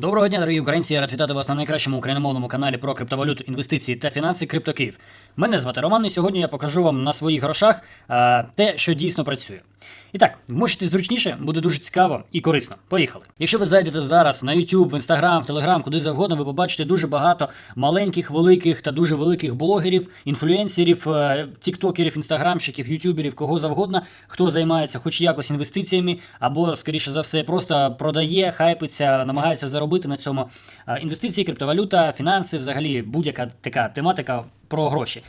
Доброго дня, дорогі українці. Я рад вітати вас на найкращому україномовному каналі про криптовалюту, інвестиції та фінанси CryptoKiїв. Мене звати Роман, і сьогодні я покажу вам на своїх грошах е, те, що дійсно працює. І так, вмочити зручніше, буде дуже цікаво і корисно. Поїхали. Якщо ви зайдете зараз на YouTube, в Instagram, в Telegram, куди завгодно, ви побачите дуже багато маленьких, великих та дуже великих блогерів, інфлюенсерів, е, тіктокерів, інстаграмщиків, ютуберів, кого завгодно, хто займається хоч якось інвестиціями, або, скоріше за все, просто продає, хайпиться, намагається заробити на цьому. Е, Інвестиції, криптовалюта, фінанси, взагалі будь-яка така тематика про гроші.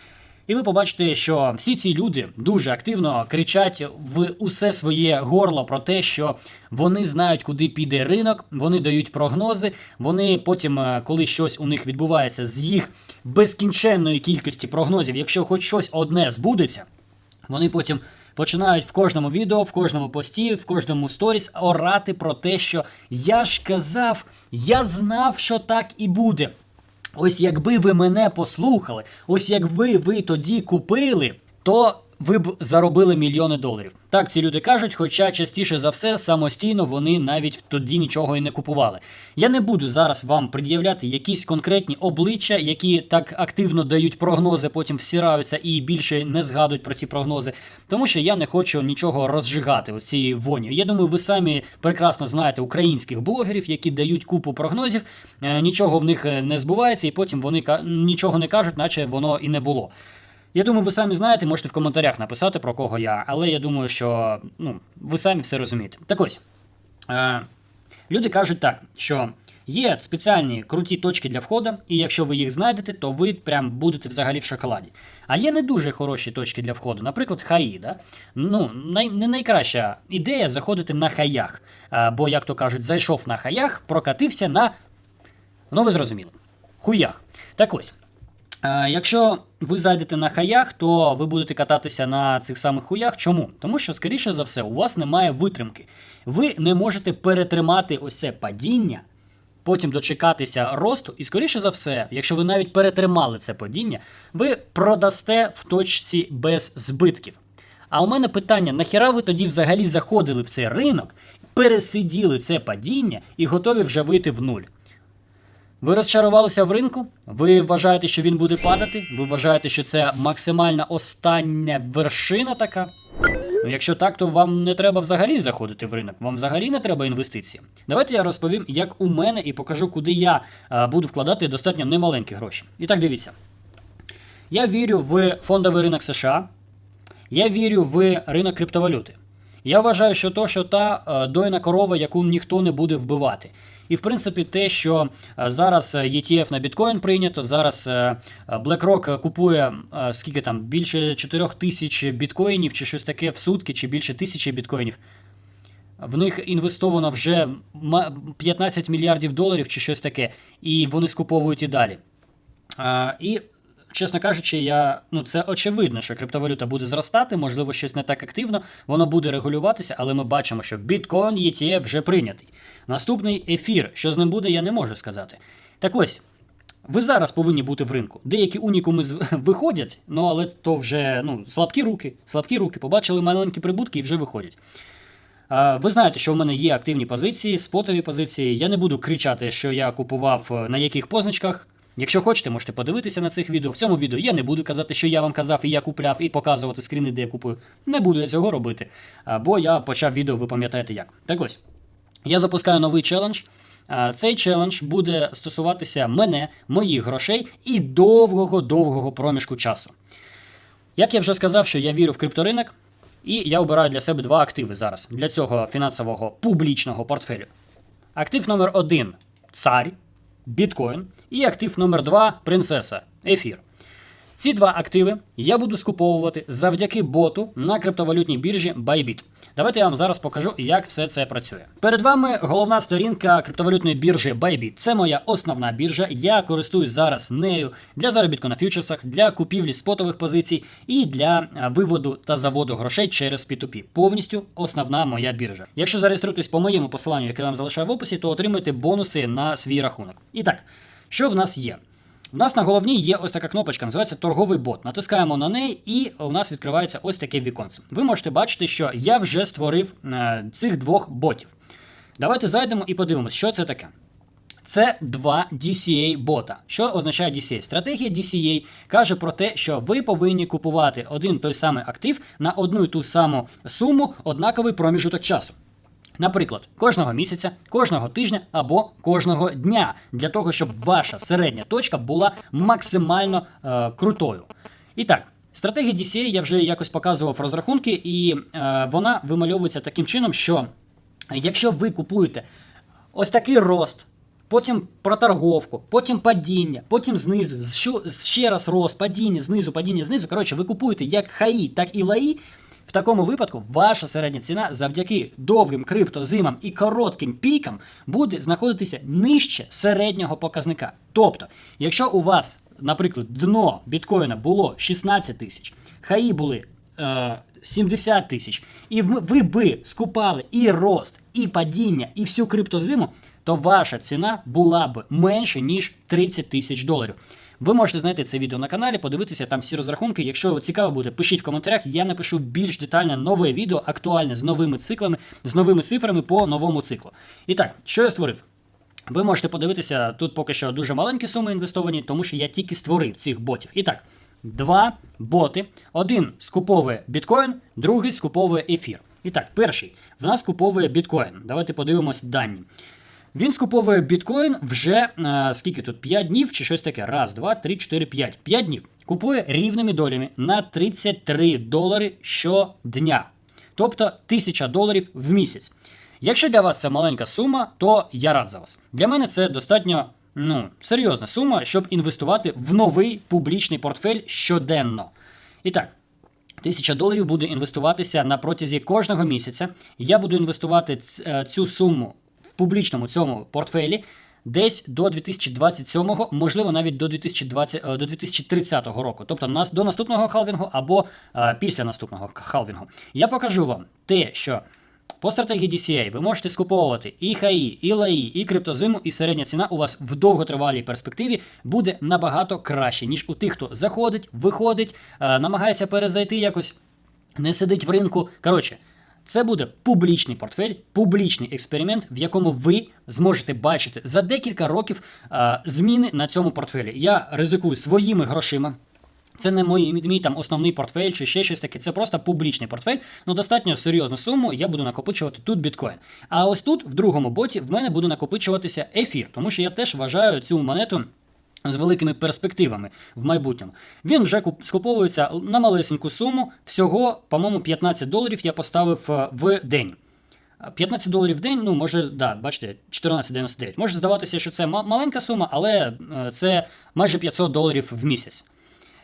І ви побачите, що всі ці люди дуже активно кричать в усе своє горло про те, що вони знають, куди піде ринок, вони дають прогнози. Вони потім, е, коли щось у них відбувається з їх безкінченної кількості прогнозів, якщо хоч щось одне збудеться, вони потім починають в кожному відео, в кожному пості, в кожному сторіс орати про те, що я ж казав, я знав, що так і буде. Ось якби ви мене послухали, ось якби ви тоді купили, то ви б заробили мільйони доларів. Так ці люди кажуть, хоча частіше за все самостійно вони навіть тоді нічого і не купували. Я не буду зараз вам пред'являти якісь конкретні обличчя, які так активно дають прогнози, потім всираються і більше не згадують про ці прогнози, тому що я не хочу нічого розжигати у цій воні. Я думаю, ви самі прекрасно знаєте українських блогерів, які дають купу прогнозів, е, нічого в них е, не збувається, і потім вони нічого не кажуть, наче воно і не було. Я думаю, ви самі знаєте, можете в коментарях написати про кого я, але я думаю, що ну, ви самі все розумієте. Так ось. Е, люди кажуть так, що є спеціальні круті точки для входу, і якщо ви їх знайдете, то ви прям будете взагалі в шоколаді. А є не дуже хороші точки для входу, наприклад, хаї. Да? Ну, най, не найкраща ідея заходити на хаях. Е, бо, як то кажуть, зайшов на хаях, прокатився на. Ну, ви зрозуміли. Хуях. Так ось. Е, Якщо ви зайдете на хаях, то ви будете кататися на цих самих хуях. Чому? Тому що, скоріше за все, у вас немає витримки. Ви не можете перетримати ось це падіння, потім дочекатися росту, і, скоріше за все, якщо ви навіть перетримали це падіння, ви продасте в точці без збитків. А у мене питання: нахіра ви тоді взагалі заходили в цей ринок, пересиділи це падіння і готові вже вийти в нуль? Ви розчарувалися в ринку? Ви вважаєте, що він буде падати? Ви вважаєте, що це максимальна остання вершина така? Ну, якщо так, то вам не треба взагалі заходити в ринок, вам взагалі не треба інвестиції. Давайте я розповім, як у мене, і покажу, куди я е, буду вкладати достатньо немаленькі гроші. І так дивіться. Я вірю в фондовий ринок США, я вірю в ринок криптовалюти. Я вважаю, що то, що та е, дойна корова, яку ніхто не буде вбивати. І в принципі, те, що е, зараз е, ETF на біткоін прийнято, зараз е, BlackRock купує скільки там більше 4 тисяч біткоїнів чи щось таке в сутки, чи більше тисячі біткоїнів. В них інвестовано вже 15 мільярдів доларів чи щось таке, і вони скуповують і далі. І, чесно кажучи, я, ну, це очевидно, що криптовалюта буде зростати, можливо, щось не так активно, воно буде регулюватися, але ми бачимо, що біткоін ETF вже прийнятий. Наступний ефір, що з ним буде, я не можу сказати. Так ось. Ви зараз повинні бути в ринку. Деякі унікуми виходять, ну але то вже ну, слабкі руки, слабкі руки, побачили маленькі прибутки і вже виходять. А, Ви знаєте, що в мене є активні позиції, спотові позиції. Я не буду кричати, що я купував е, на яких позначках. Якщо хочете, можете подивитися на цих відео. В цьому відео я не буду казати, що я вам казав і я купляв, і показувати скріни, де я купую. Не буду я цього робити. Бо я почав відео, ви пам'ятаєте як. Так ось. Я запускаю новий челендж. Цей челендж буде стосуватися мене, моїх грошей і довгого-довгого проміжку часу. Як я вже сказав, що я вірю в крипторинок, і я обираю для себе два активи зараз для цього фінансового публічного портфелю. Актив номер один цар, біткоін, і актив номер два принцеса, ефір. Ці два активи я буду скуповувати завдяки боту на криптовалютній біржі Bybit. Давайте я вам зараз покажу, як все це працює. Перед вами головна сторінка криптовалютної біржі Bybit. Це моя основна біржа. Я користуюсь зараз нею для заробітку на фьючерсах, для купівлі спотових позицій і для виводу та заводу грошей через P2P. Повністю основна моя біржа. Якщо зареєструєтесь по моєму посиланню, яке я вам залишаю в описі, то отримаєте бонуси на свій рахунок. І так, що в нас є? У нас на головній є ось така кнопочка, називається торговий бот. Натискаємо на неї, і у нас відкривається ось таке віконце. Ви можете бачити, що я вже створив е, цих двох ботів. Давайте зайдемо і подивимось, що це таке. Це два DCA бота. Що означає DCA? Стратегія DCA каже про те, що ви повинні купувати один той самий актив на одну і ту саму суму однаковий проміжуток часу. Наприклад, кожного місяця, кожного тижня або кожного дня, для того, щоб ваша середня точка була максимально е, крутою. І так, стратегія DCA я вже якось показував розрахунки, і е, вона вимальовується таким чином, що якщо ви купуєте ось такий рост, потім проторговку, потім падіння, потім знизу, ще раз рост, падіння, знизу, падіння, знизу. Коротше, ви купуєте як хаї, так і лаї. В такому випадку ваша середня ціна завдяки довгим криптозимам і коротким пікам буде знаходитися нижче середнього показника. Тобто, якщо у вас, наприклад, дно біткоїна було 16 тисяч, хаї були е, 70 тисяч, і ви, би скупали і рост, і падіння, і всю криптозиму, то ваша ціна була б менше, ніж 30 тисяч доларів. Ви можете знайти це відео на каналі, подивитися там всі розрахунки. Якщо цікаво буде, пишіть в коментарях. Я напишу більш детальне нове відео, актуальне з новими циклами, з новими цифрами по новому циклу. І так, що я створив? Ви можете подивитися, тут поки що дуже маленькі суми інвестовані, тому що я тільки створив цих ботів. І так, два боти. Один скуповує біткоін, другий скуповує ефір. І так, перший в нас скуповує біткоін. Давайте подивимось дані. Він скуповує біткоін вже е, скільки тут? 5 днів чи щось таке. Раз, два, три, чотири, п'ять. 5 днів. Купує рівними долями на 33 долари щодня. Тобто 1000 доларів в місяць. Якщо для вас це маленька сума, то я рад за вас. Для мене це достатньо ну, серйозна сума, щоб інвестувати в новий публічний портфель щоденно. І так, Тисяча доларів буде інвестуватися на протязі кожного місяця. Я буду інвестувати е, цю суму публічному цьому портфелі десь до 2027, можливо, навіть до 2020, е, до 2030 року, тобто нас до наступного халвінгу або е, після наступного халвінгу. Я покажу вам те, що по стратегії DCA ви можете скуповувати і хаї, і лаї, і криптозиму, і середня ціна у вас в довготривалій перспективі буде набагато краще, ніж у тих, хто заходить, виходить, е, намагається перезайти якось, не сидить в ринку. Коротше, це буде публічний портфель, публічний експеримент, в якому ви зможете бачити за декілька років зміни на цьому портфелі. Я ризикую своїми грошима. Це не мій, мій там основний портфель чи ще щось таке. Це просто публічний портфель. Ну достатньо серйозну суму. Я буду накопичувати тут біткоін. А ось тут, в другому боті, в мене буде накопичуватися ефір, тому що я теж вважаю цю монету. З великими перспективами в майбутньому. Він вже куп- скуповується на малесеньку суму. Всього, по-моєму, 15 доларів я поставив е, в день. 15 доларів в день, ну може, да, бачите, 14,99. Може здаватися, що це маленька сума, але е, це майже 500 доларів в місяць.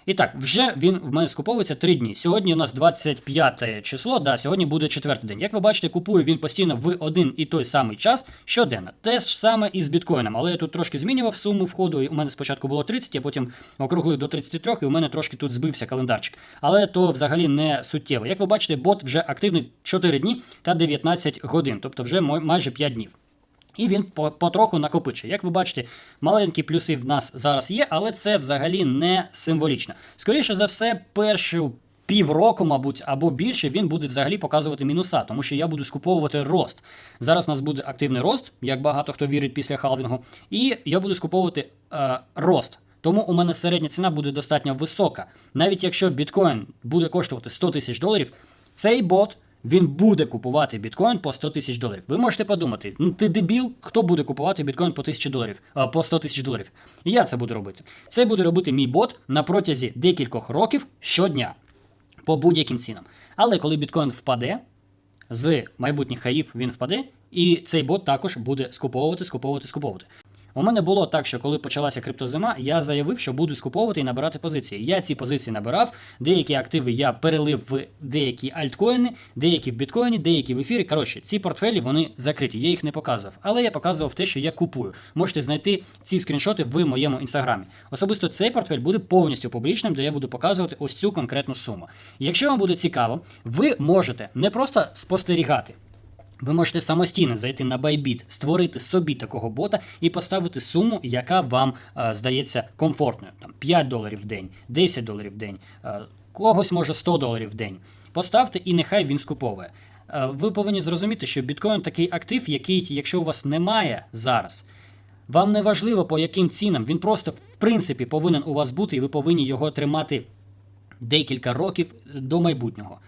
І так, вже він в мене скуповується 3 дні. Сьогодні у нас 25 число, да, сьогодні буде четвертий день. Як ви бачите, купує він постійно в один і той самий час щоденно. Те ж саме і з біткоїном, але я тут трошки змінював суму входу. і У мене спочатку було 30, а потім округлив до 33, і у мене трошки тут збився календарчик. Але то взагалі не суттєво. Як ви бачите, бот вже активний 4 дні та 19 годин, тобто вже майже 5 днів. І він по- потроху накопичує. Як ви бачите, маленькі плюси в нас зараз є, але це взагалі не символічно. Скоріше за все, першу півроку, мабуть, або більше, він буде взагалі показувати мінуса, тому що я буду скуповувати рост. Зараз у нас буде активний рост, як багато хто вірить після халвінгу, і я буду скуповувати е, рост. Тому у мене середня ціна буде достатньо висока. Навіть якщо біткоін буде коштувати 100 тисяч доларів, цей бот він буде купувати біткоін по 100 тисяч доларів. Ви можете подумати, ну ти дебіл, хто буде купувати біткоін по 1000 доларів, а, по 100 тисяч доларів? І я це буду робити. Це буде робити мій бот на протязі декількох років щодня по будь-яким цінам. Але коли біткоін впаде, з майбутніх хаїв він впаде, і цей бот також буде скуповувати, скуповувати, скуповувати. У мене було так, що коли почалася криптозима, я заявив, що буду скуповувати і набирати позиції. Я ці позиції набирав, деякі активи я перелив в деякі альткоїни, деякі в біткоїні, деякі в ефірі. Коротше, ці портфелі вони закриті. Я їх не показував. Але я показував те, що я купую. Можете знайти ці скріншоти в моєму інстаграмі. Особисто цей портфель буде повністю публічним, де я буду показувати ось цю конкретну суму. Якщо вам буде цікаво, ви можете не просто спостерігати. Ви можете самостійно зайти на Bybit, створити собі такого бота і поставити суму, яка вам е, здається комфортною. Там 5 доларів в день, 10 доларів в день, е, когось може 100 доларів в день. Поставте і нехай він скуповує. Е, ви повинні зрозуміти, що біткоін такий актив, який, якщо у вас немає зараз, Вам не важливо по яким цінам, він просто в принципі повинен у вас бути, і ви повинні його тримати декілька років до майбутнього.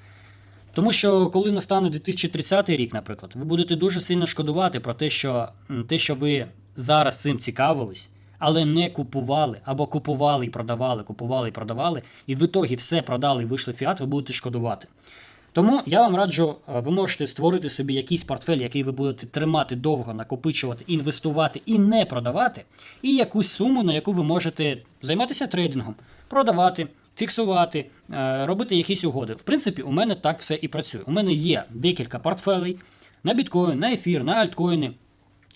Тому що коли настане 2030 рік, наприклад, ви будете дуже сильно шкодувати про те, що те, що ви зараз цим цікавились, але не купували, або купували і продавали, купували і продавали, і в ітогі все продали і вийшли в фіат, ви будете шкодувати. Тому я вам раджу, е, ви можете створити собі якийсь портфель, який ви будете тримати довго, накопичувати, інвестувати і не продавати, і якусь суму, на яку ви можете займатися трейдингом, продавати, фіксувати, е, робити якісь угоди. В принципі, у мене так все і працює. У мене є декілька портфелей на біткоін, на ефір, на альткоїни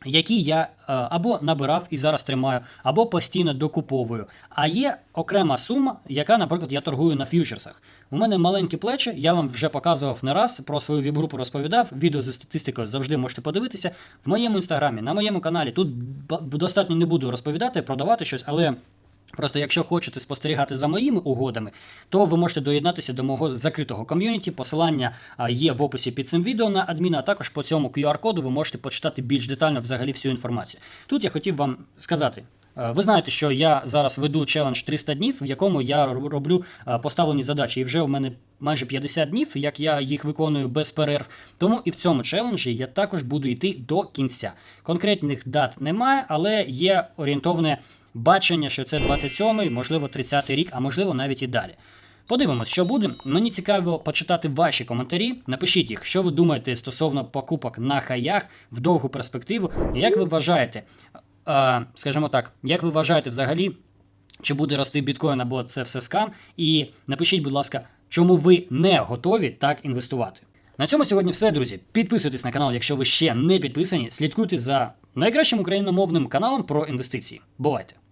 які я е, або набирав і зараз тримаю, або постійно докуповую. А є окрема сума, яка, наприклад, я торгую на фьючерсах. У мене маленькі плечі, я вам вже показував не раз про свою віп-групу розповідав. Відео зі статистикою завжди можете подивитися. В моєму інстаграмі, на моєму каналі. Тут достатньо не буду розповідати, продавати щось, але. Просто якщо хочете спостерігати за моїми угодами, то ви можете доєднатися до мого закритого ком'юніті. Посилання є в описі під цим відео на адміна, а також по цьому QR-коду ви можете почитати більш детально взагалі всю інформацію. Тут я хотів вам сказати. Ви знаєте, що я зараз веду челендж 300 днів, в якому я роблю поставлені задачі. І вже в мене майже 50 днів, як я їх виконую без перерв. Тому і в цьому челенджі я також буду йти до кінця. Конкретних дат немає, але є орієнтовне бачення, що це 27-й, можливо, 30-й рік, а можливо навіть і далі. Подивимось, що буде. Мені цікаво почитати ваші коментарі. Напишіть їх, що ви думаєте стосовно покупок на хаях в довгу перспективу. Як ви вважаєте, скажімо так, як ви вважаєте взагалі, чи буде рости біткоін або це все скам? І напишіть, будь ласка, чому ви не готові так інвестувати. На цьому сьогодні все, друзі. Підписуйтесь на канал, якщо ви ще не підписані. Слідкуйте за найкращим україномовним каналом про інвестиції. Бувайте!